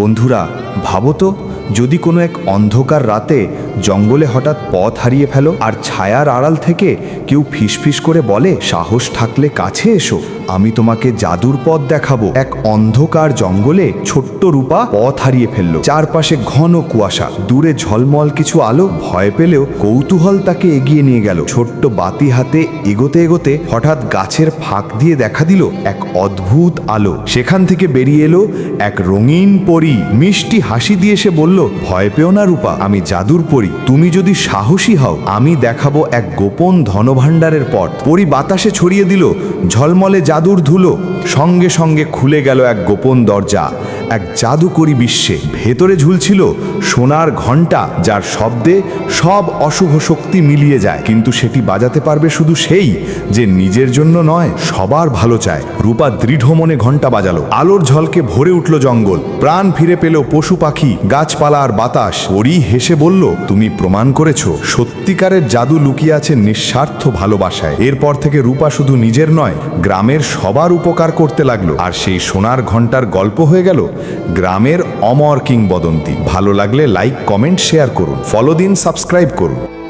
বন্ধুরা ভাবো তো যদি কোনো এক অন্ধকার রাতে জঙ্গলে হঠাৎ পথ হারিয়ে ফেলো, আর ছায়ার আড়াল থেকে কেউ ফিসফিস করে বলে, সাহস থাকলে কাছে এসো, আমি তোমাকে জাদুর পথ দেখাবো। এক অন্ধকার জঙ্গলে ছোট্ট রূপা পথ হারিয়ে ফেলল। চারপাশে ঘন কুয়াশা, দূরে ঝলমল কিছু আলো, ভয় পেলেও কৌতূহল তাকে এগিয়ে নিয়ে গেল। ছোট্ট বাতি হাতে এগোতে এগোতে হঠাৎ গাছের ফাঁক দিয়ে দেখা দিল এক অদ্ভুত আলো। সেখান থেকে বেরিয়ে এলো এক রঙিন পরী। মিষ্টি হাসি দিয়ে সে বলল, ভয় পেও না রূপা, আমি জাদুর পরী। তুমি যদি সাহসী হও, আমি দেখাবো এক গোপন ধনভাণ্ডারের পর পরি বাতাসে ছড়িয়ে দিল, ঝলমলে জাদুর ধুলো। সঙ্গে সঙ্গে খুলে গেল এক গোপন দরজা। এক জাদুকরী বিশ্বে ভেতরে ঝুলছিল সোনার ঘণ্টা, যার শব্দে সব অশুভ শক্তি মিলিয়ে যায়। কিন্তু সেটি বাজাতে পারবে শুধু সেই যে নিজের জন্য নয়, সবার ভালো চায়। রূপা দৃঢ় মনে ঘণ্টা বাজালো। আলোর ঝলকে ভরে উঠল জঙ্গল। প্রাণ ফিরে পেল পশু পাখি, গাছপালা আর বাতাস। ওরই হেসে বলল, তুমি প্রমাণ করেছ, সত্যিকারের জাদু লুকিয়ে আছে নিঃস্বার্থ ভালোবাসায়। এরপর থেকে রূপা শুধু নিজের নয়, গ্রামের সবার উপকার করতে লাগল। আর সেই সোনার ঘণ্টার গল্প হয়ে গেল গ্রামের অমর কিংবদন্তি। ভালো লাগলে লাইক, কমেন্ট, শেয়ার করুন। ফলো দিন, সাবস্ক্রাইব করুন।